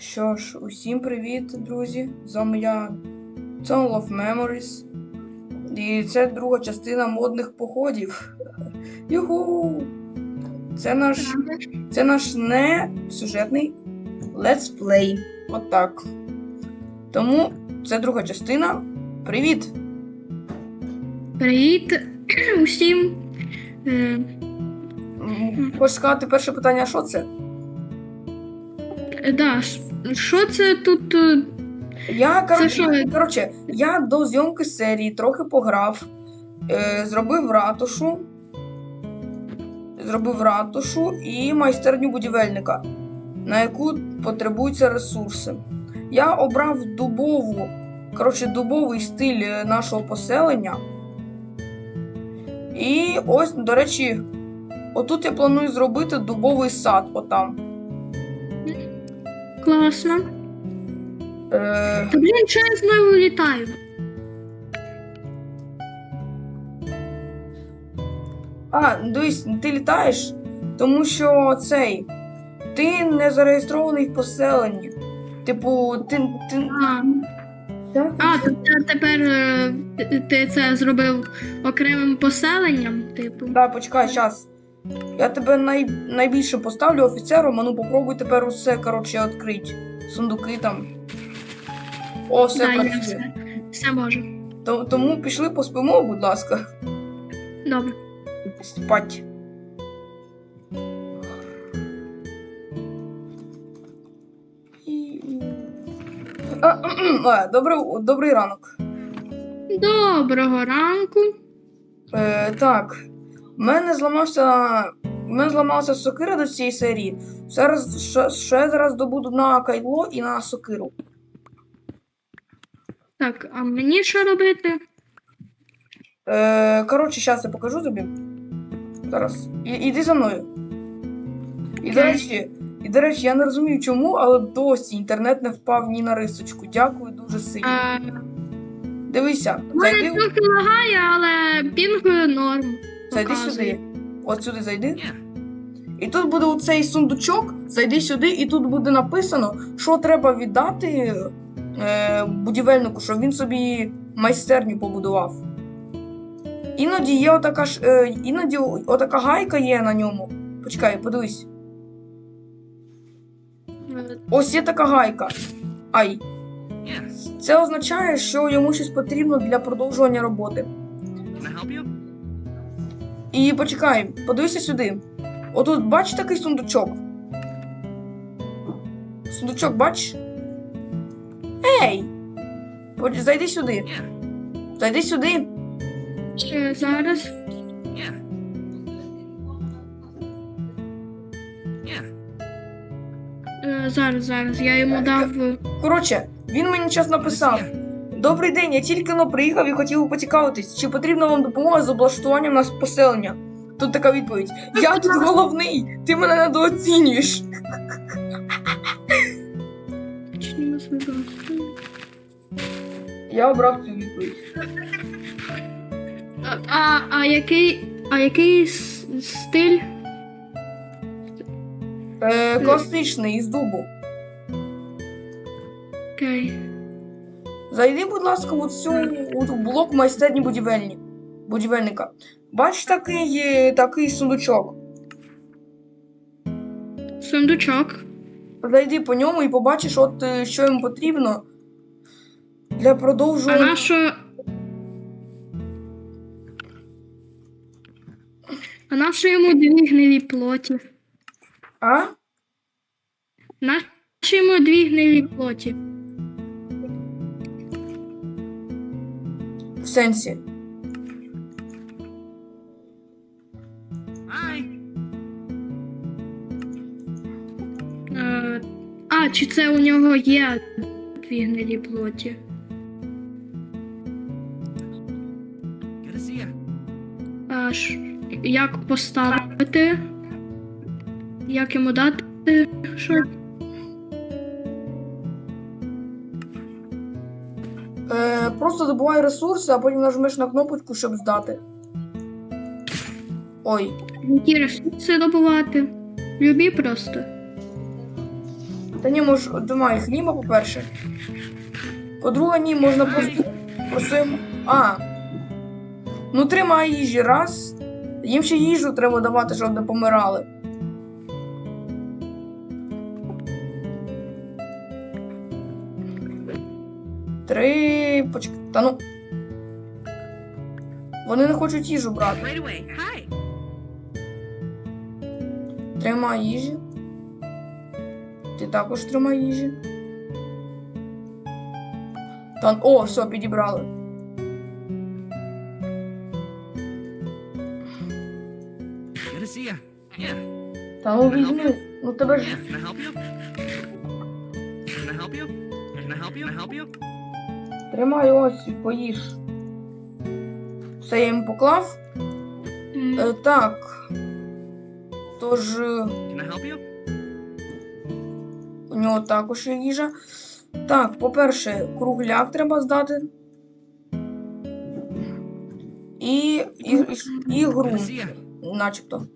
Що ж, усім привіт, друзі! З вами я Tunnel of Memories. І це друга частина модних походів. Юху! Це наш, це наш не сюжетний летсплей. От так. Тому це друга частина. Привіт! Привіт усім. Е, Хочеш сказати перше питання, що це? е, да, ш- що це тут? е, Я коротше, що? коротше, я до зйомки серії трохи пограв, е, зробив ратушу. Зробив ратушу і майстерню будівельника, на яку потребуються ресурси. Я обрав дубову, коротше, дубовий стиль е, нашого поселення. І ось, до речі, отут я планую зробити дубовий сад, отам. Класно. Е, Та блін, що я знову літаю? А, дивись, ти літаєш, тому що цей. Ти не зареєстрований в поселенні. Типу, ти. ти... А, а тепер е, ти- ти це зробив окремим поселенням, типу. Да, почекай, щас. Я тебе най... найбільше поставлю офіцером, а ну попробуй тепер усе, коротше, відкрити. Сундуки там. О, все да, працює. все, все можу. То- Тому пішли поспимо, будь ласка. Добре. Спать. І- А, а, добрий, добрий ранок. Доброго ранку. Е, так, в мене зламався. В мене зламалася сокира до цієї серії. Зараз ще, ще зараз добуду на кайло і на сокиру. Так, а мені що робити? Е, коротше, зараз я покажу тобі. Зараз. І, іди за мною. І до речі, і до речі, я не розумію чому, але досі інтернет не впав ні на рисочку. Дякую дуже сильно. А, Дивися, у мене трохи лагає, але пінг норм. Зайди сюди. От сюди зайди. І тут буде оцей сундучок, зайди сюди, і тут буде написано, що треба віддати е, будівельнику, щоб він собі майстерню побудував. Іноді є отака ж, е, іноді отака гайка є на ньому. Почекай, подивись. Ось є така гайка. Ай. Це означає, що йому щось потрібно для продовжування роботи. І почекай, подивися сюди. Отут бач такий сундучок. Сундучок, бач? Ей! Зайди сюди. Зайди сюди. Ще зараз. Е, Зараз, зараз. Я йому дав. е, Коротше, він мені час написав. Добрий день, я тільки но приїхав і хотів поцікавитись, чи потрібна вам допомога з облаштуванням нас поселення. Тут така відповідь: Я тут головний, ти мене недооцінюєш. Я обрав цю відповідь. А, а який. А який стиль? Е, класичний із дубу. Окей. Зайди, будь ласка, у цю у блок майстерні будівельні. будівельника. Бач такий, такий сундучок. Сундучок. Зайди по ньому і побачиш, от е, що йому потрібно для А продовжування. на що. А на що йому дві гнилі плоті? А? На що йому дві гнилі плоті? Сенсі. Е, а, чи це у нього є дві гнилі плоті? А, ш, як поставити? Як йому дати? Що? Просто добувай ресурси, а потім нажмеш на кнопочку, щоб здати. Ой. Які ресурси добувати? Любі просто. Та ні, може, тримай хліба, по-перше. По-друге, ні, можна просто. Йому. А. Ну, тримай їжі, раз. Їм ще їжу треба давати, щоб не помирали. Три. Почекай. Та ну. Вони не хочуть їжу брати. Тримай їжі. Ти також тримай їжі. Та, о, все, підібрали. Та ну візьми. Ну тебе ж. Can I help you? Can I help you? Can I help you? Тримай ось, поїж. Все я йому поклав. М, Е, так. Тож е, Can I help you? у нього також є їжа. Так, по-перше, кругляк треба здати. І, і, і, і грунт, начебто.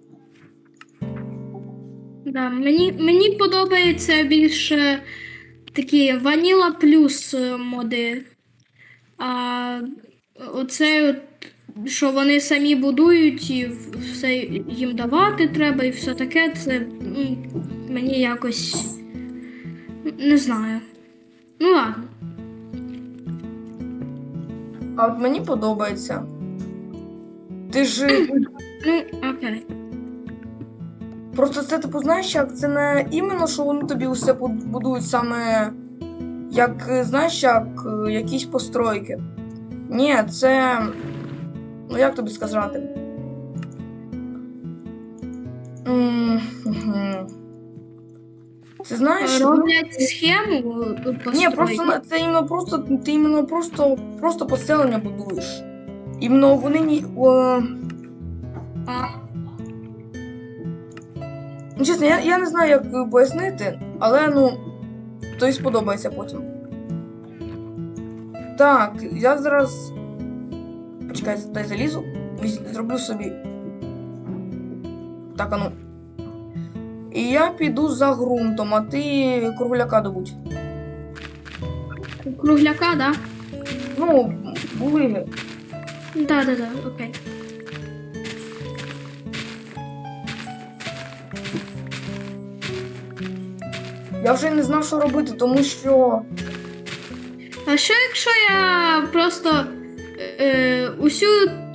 Да, мені, мені подобаються більше такі ваніла плюс е, моди. А оце, от, що вони самі будують і все їм давати треба, і все таке, це мені якось не знаю. Ну ладно. А от мені подобається. Ти ж. Ну, окей. Просто це, типу, знаєш, як це не іменно, що вони тобі усе бу- будують саме як, е, знаєш, як е, якісь постройки. Ні, це. Ну як тобі сказати? Це знаєш. ну, Роблять схему е, Ні, просто це іменно просто ти іменно просто, просто поселення будуєш. Іменно вони ні. О, А, Ну, чесно, я, я не знаю, як е, пояснити, але ну, тобі сподобається потім. Так, я зараз. Почекай, дай залізу. Зроблю собі. Так, а ну. І я піду за ґрунтом, а ти кругляка добудь. кругляка, да? Ну, булиги. Да, да, да, окей. Я вже не знав, що робити, тому що. А що якщо я просто е, усю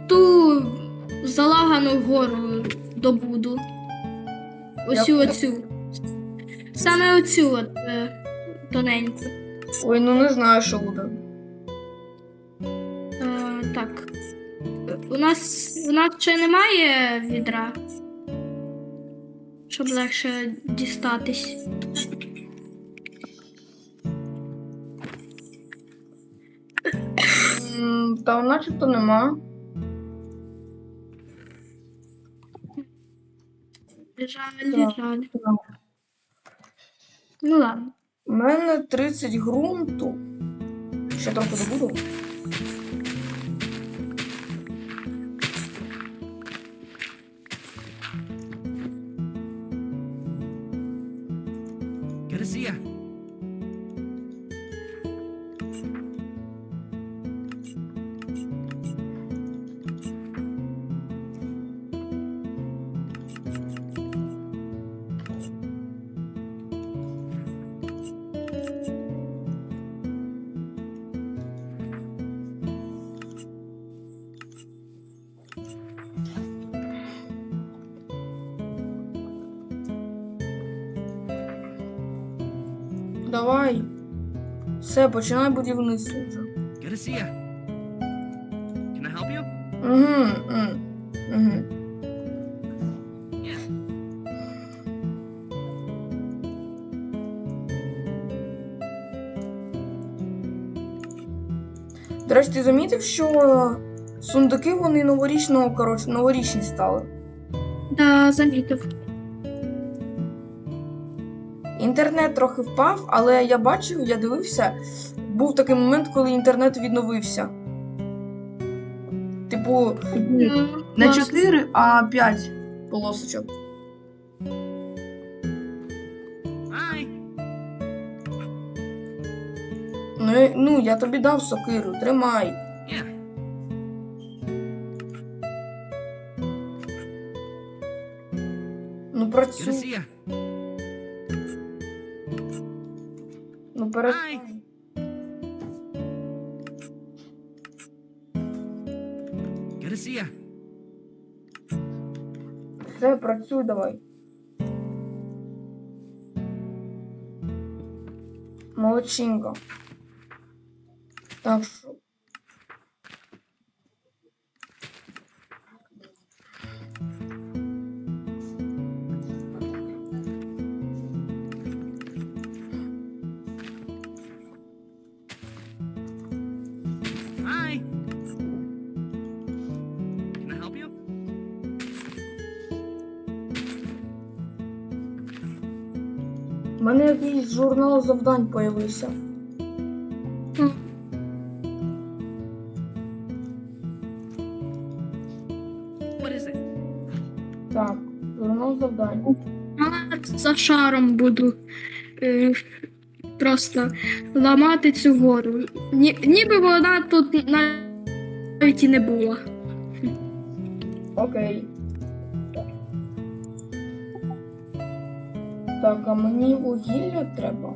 ту залагану гору добуду? Усю Як- оцю. Саме оцю от, е, тоненьку. Ой, ну не знаю, що буде. Е, так. У нас, у нас ще немає відра. Щоб легше дістатись. М, Та начебто нема. Жаль, жаль. Ну ладно. У мене 30 ґрунту. Ще трохи добуду. Все, починай будівництво вже. Good to see ya. Can I help you? Угу. Угу. До речі, ти замітив, що сундуки вони новорічного, коротше, новорічні стали. Да, замітив. Інтернет трохи впав, але я бачив, я дивився. Був такий момент, коли інтернет відновився. Типу, не класно. 4, а 5 полосочок. Ну, я- ну, я тобі дав сокиру, тримай. Yeah. Ну працюй, ya. ну перестань. Good to see ya. Все, працюй давай. Молодчинка. Так що. Журнал завдань появився. Так, журнал завдань. А за шаром буду е, просто ламати цю гору. Ні, ніби вона тут навіть і не була. Окей. Так, а мені вугілля треба.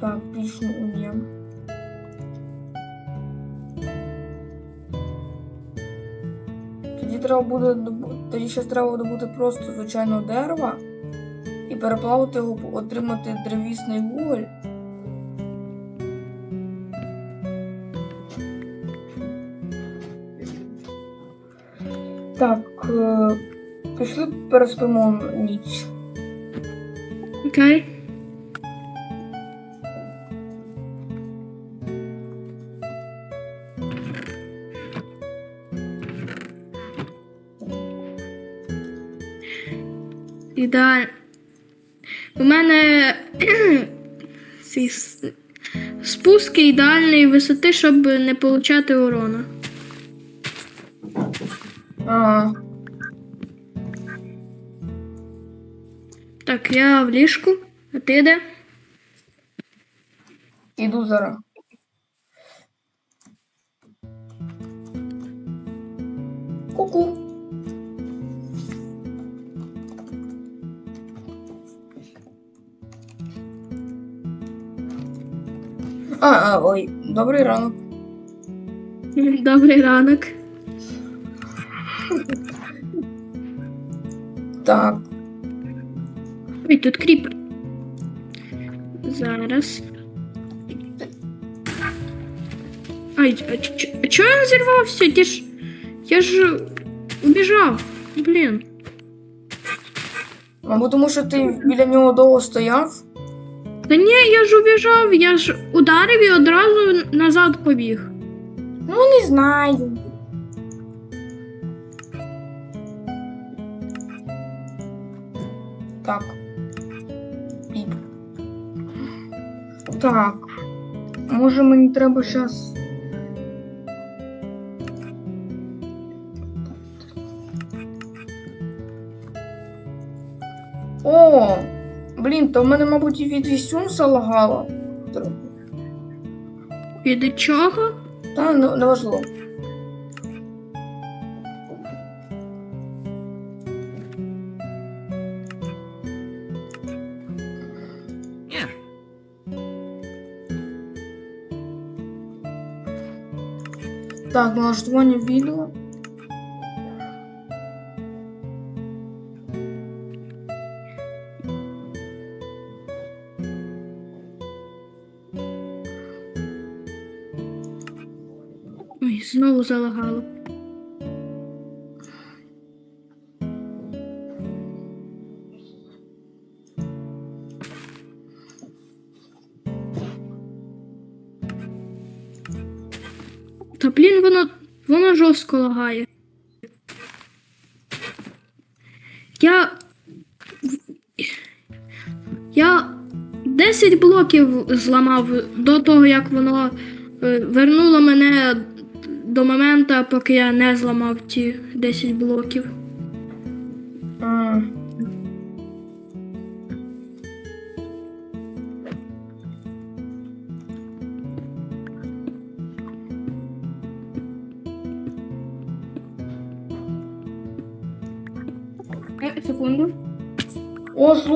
Так, пісню уміємо. Тоді треба буде тоді ще треба добути просто звичайного дерева і переплавити його, отримати древісний вуголь. Так, е, пішли переспимо ніч. Окей. Ідеально. У мене ці спуски ідеальної висоти, щоб не получати урона. Так, я в ліжку, а ти де? Іду зараз. Ку-ку. А, а, ой, добрий ранок. Добрий ранок. Так, Ой, тут кріпер. Зараз. Ай, а ч- а чого він зірвався? Ті ж. Я ж убіжав. Блін. мабуть, тому що ти біля нього довго стояв. Та ні, я ж убіжав, я ж ударив і одразу назад побіг. Ну, не знаю. Так. І... Так. Може мені треба зараз. О! Блін, то в мене, мабуть, і від Вісюнса лагало. Від чого? Та не, не важливо. Так, налаштування відео. Ой, знову залагало. Жорстко лагає. Я. Я 10 блоків зламав до того, як воно е, вернуло мене до моменту, поки я не зламав ті 10 блоків.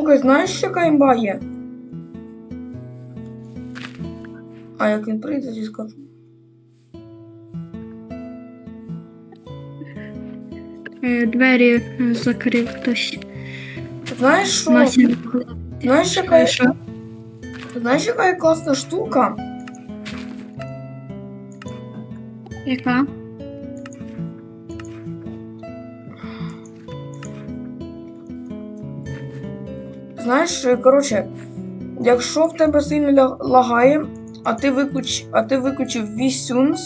Слухай, знаєш, яка імба є? А як він прийде, тоді скажу. Е, Двері е, закрив хтось. Знаєш що? Знаєш, яка Що? знаєш, яка є класна штука? Яка? Знаєш, коротше, якщо в тебе сильно лагає, а ти виключ, а ти виключив VSUNS,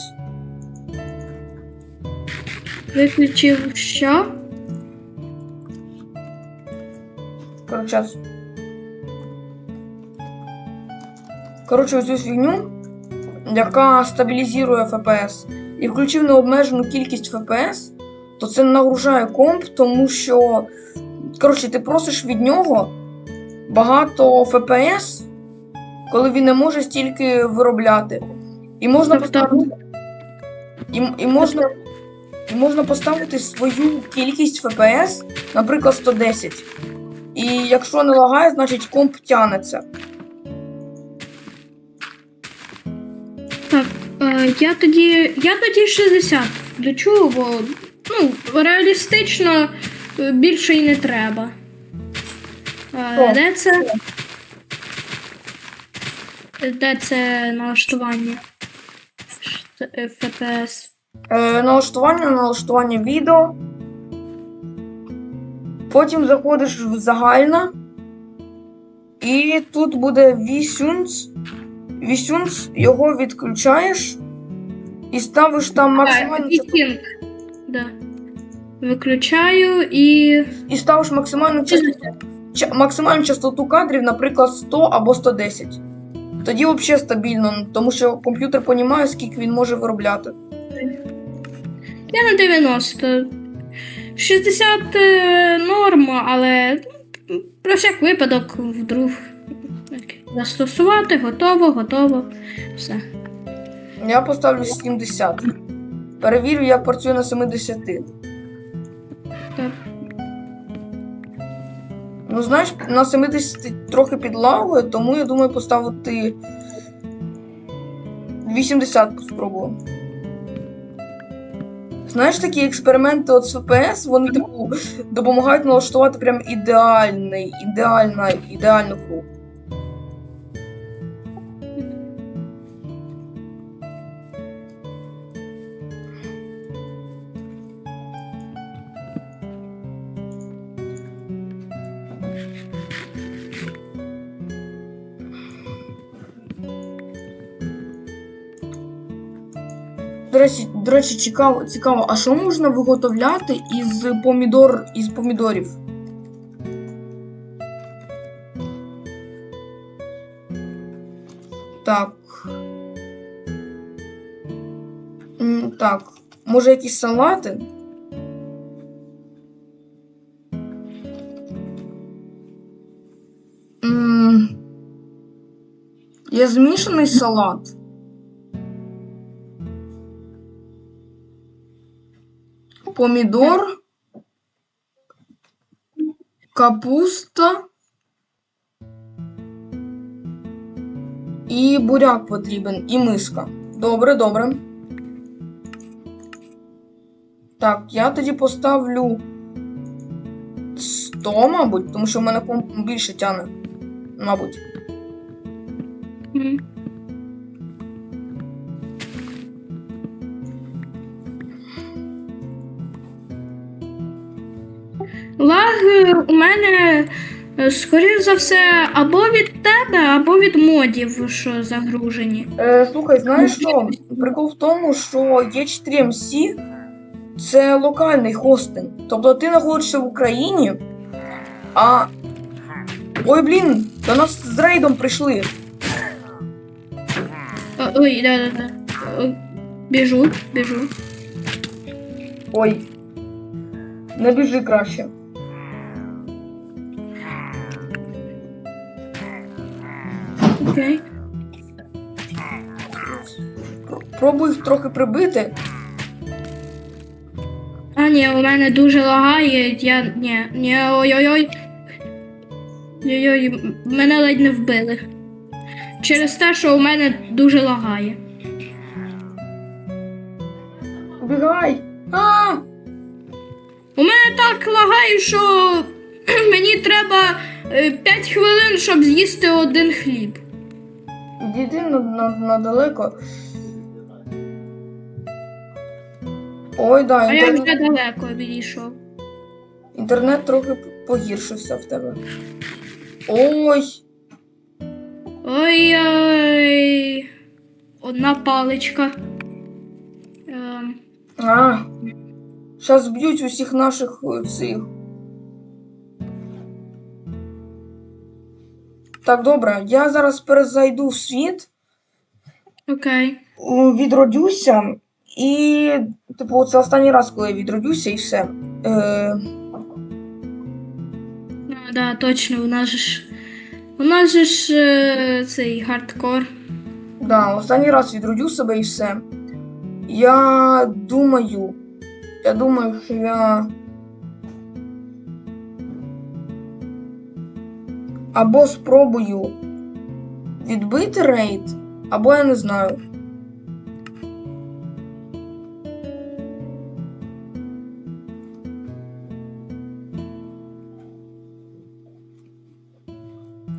Виключив що? коротше, коротше, оцю фігню, яка стабілізує FPS, і включив необмежену кількість FPS, то це нагружає комп, тому що, коротше, ти просиш від нього багато FPS, коли він не може стільки виробляти. І можна поставити. І, і, можна, і можна поставити свою кількість FPS, наприклад, 110. І якщо не лагає, значить комп тянеться. Так, е, я тоді. Я тоді 60 включу, бо ну, реалістично е, більше і не треба. Де це? Де це налаштування? Ш- е, FPS. Е, налаштування, налаштування відео. Потім заходиш в загальна. І тут буде VSUNS. VSUNS, його відключаєш і ставиш там максимальну А. Да. Виключаю і. і ставиш максимальну частоту, ча- максимальну частоту кадрів, наприклад, 100 або 110. Тоді взагалі стабільно, тому що комп'ютер розуміє, скільки він може виробляти. Я на 90. 60 е, норма, але ну, про всяк випадок вдруг застосувати, готово, готово. Все. Я поставлю 70. Перевірю, як працює на 70. Так. Ну, знаєш, на 70 трохи підлагує, тому я думаю поставити 80 спробую. Знаєш, такі експерименти от з FPS, вони типу допомагають налаштувати прям ідеальний, ідеальна, ідеальну гру. Речі, до речі, цікаво, цікаво, а що можна виготовляти із помідор із помідорів? Так. Так, може якісь салати? Є змішаний салат. Помідор, капуста і буряк потрібен, і миска. Добре, добре. Так, я тоді поставлю 100, мабуть, тому що в мене комп більше тягне. Мабуть. Мгм. Лаг е, у мене, е, скоріш за все, або від тебе, або від модів, що загружені. Е, слухай, знаєш що? Прикол в тому, що Є4MC це локальний хостинг. Тобто ти знаходишся в Україні, а. Ой, блін, до нас з рейдом прийшли. О, Ой, да, да, да. Ой, Біжу, біжу. Ой. Не біжи краще. Окей. Пробуй трохи прибити. А, ні, у мене дуже лагає. Я. Ні, ні, ой-ой-ой. Ой-ой, мене ледь не вбили. Через те, що у мене дуже лагає. Бігай! А! У мене так лагає, що мені треба 5 хвилин, щоб з'їсти один хліб. Йди на, на, на далеко. Ой, да, А я інтернет, вже далеко відійшов. інтернет трохи погіршився в тебе. Ой! Ой-ой. Одна паличка. Ем, А! Зараз б'ють усіх наших е, цих. Так, добре, я зараз перезайду в світ, окей. м, відродюся, і, типу, це останній раз, коли я відродюся, і все. Е, Ну, да, точно, у нас же ж. У нас же ж е, цей хардкор. Да, останній раз відродю себе і все. Я думаю. Я думаю, що я. Або спробую відбити рейд, або я не знаю.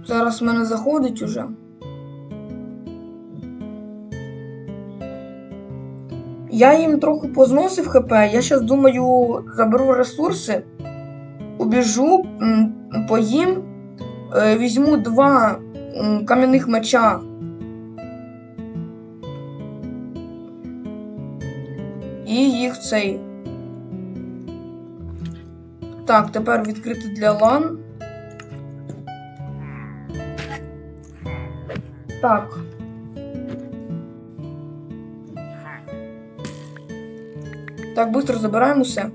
Зараз в мене заходить уже. Я їм трохи позносив ХП. Я зараз думаю, заберу ресурси, убіжу, поїм, візьму два кам'яних меча. І їх цей. Так, тепер відкрити для лан. Так. Так, быстро забираємо усе.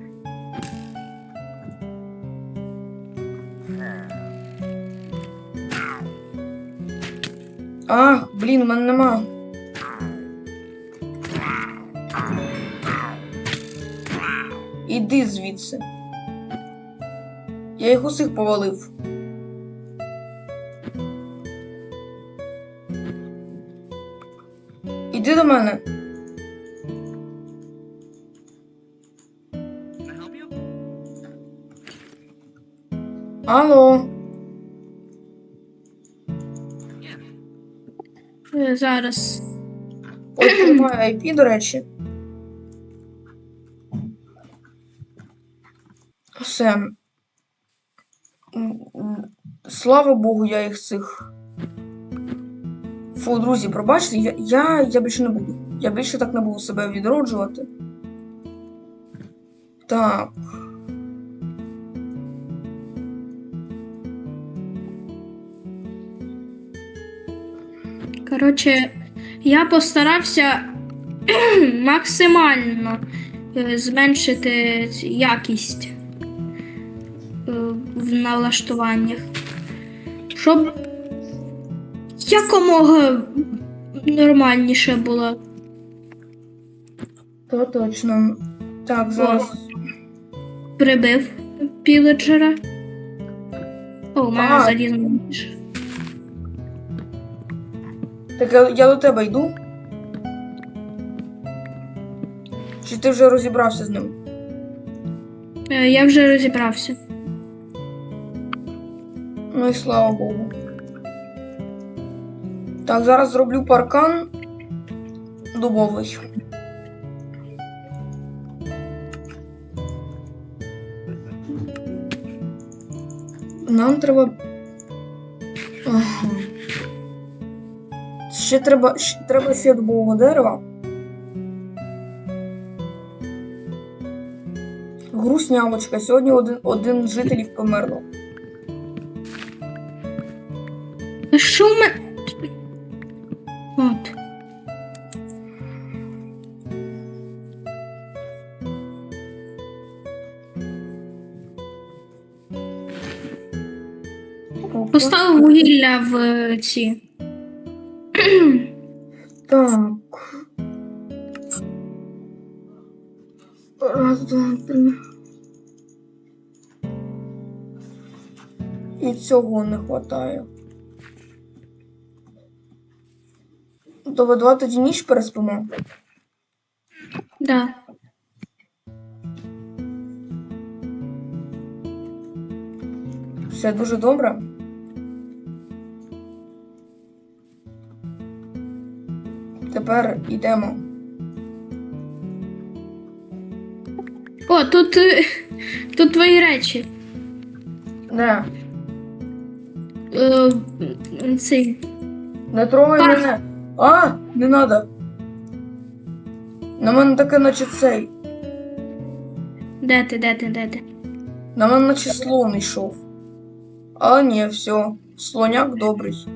А, блін, у мене нема. Іди звідси. Я їх усіх повалив. Іди до мене. Алло. Зараз. Ой, тримай IP, до речі. Все. Слава Богу, я їх цих. Фу, друзі, пробачте, я, я, я більше не буду. Я більше так не буду себе відроджувати. Так. Коротше, я постарався максимально е, зменшити якість е, в налаштуваннях. Щоб якомога нормальніше було. То точно. Так, зараз. Прибив піледжера. О, у мене залізний ніж. Так я, я до тебе йду. Чи ти вже розібрався з ним? Е, Я вже розібрався. Ну і слава Богу. Так, зараз зроблю паркан дубовий. Нам треба. Ще треба ще треба щоб було дерева. Груснявочка. Сьогодні один один жителів померло. Що ми. От. Поставив вугілля в е, ці. Так. Раз, два, три. І цього не вистачає. То ви два тоді ніч переспимо. Да. Все дуже добре. Тепер йдемо. О, тут, е, тут твої речі. Не, Е, цей. не трогай Так. мене. А, не надо. На мене таке наче цей. Де ти, де ти, де ти? На мене наче слон йшов. А ні, все. Слоняк добрий.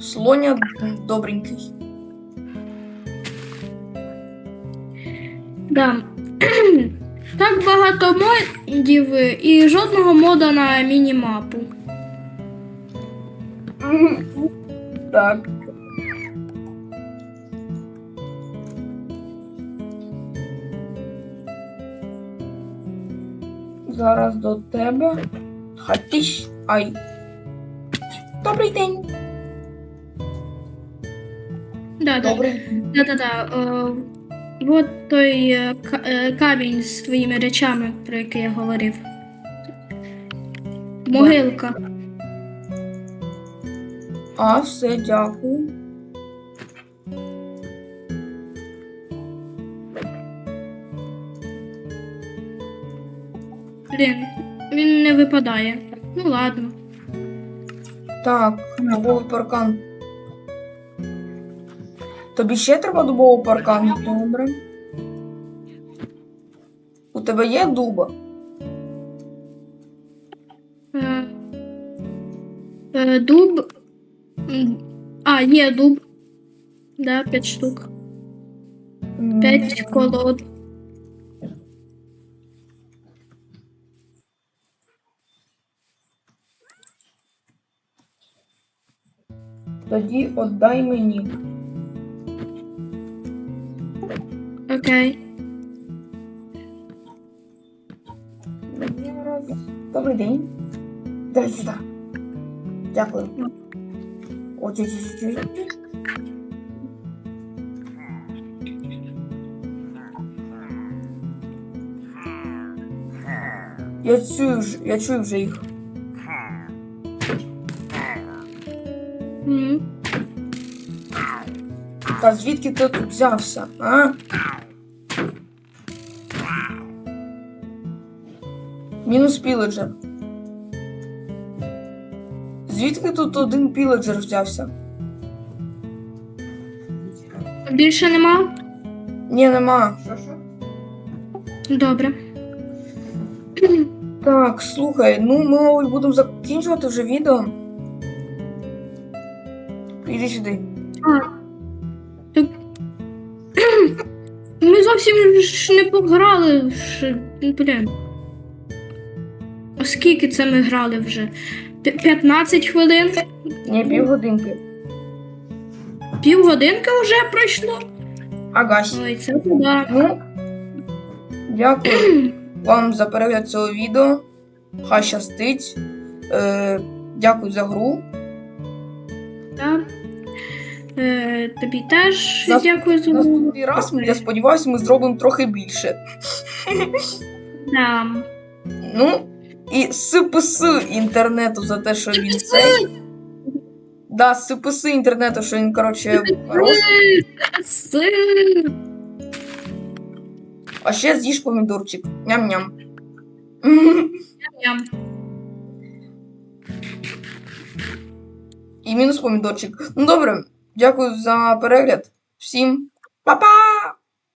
Слоня добренький. Да. так багато модів і жодного мода на міні-мапу. Так. Зараз до тебе. Хатиш. Ай. Добрий день. Да, да. Добрий. Да, да, да. От той е, е, камінь з твоїми речами, про який я говорив. Могилка. А, все, дякую. Блін, він не випадає. Ну ладно. Так, дубовий паркан. Тобі ще треба дубовий паркан? Добре. У тебе є дуба? Е, е, дуб. А, є дуб. Да, п'ять штук. П'ять колод. Тоді віддай мені. Окей. Добрий день. Дай сюди. Дякую. Ой, ой. Я чую, я чую вже їх. Та звідки ти тут взявся, а? Мінус піледжер. Звідки тут один піледжер взявся? Більше нема? Ні, нема. Добре. Так, слухай, ну ми мабуть, будемо закінчувати вже відео. Іди сюди. Так... Ми зовсім ж не пограли. ж, Блін. Скільки це ми грали вже? 15 хвилин? Ні, півгодинки. Півгодинки вже пройшло? Ага. Ой, це да. Ну, дякую вам за перегляд цього відео. Хай щастить. Е, дякую за гру. да. Е, тобі теж Нас- дякую за увагу. Наступний раз, я сподіваюся, ми зробимо трохи більше. Да. Ну, і СПС інтернету за те, що він цей. Да, СПС інтернету, що він, коротше, роз... А ще з'їж помідорчик. Ням-ням. Ням-ням. І мінус помідорчик. Ну добре, дякую за перегляд. Всім па-па!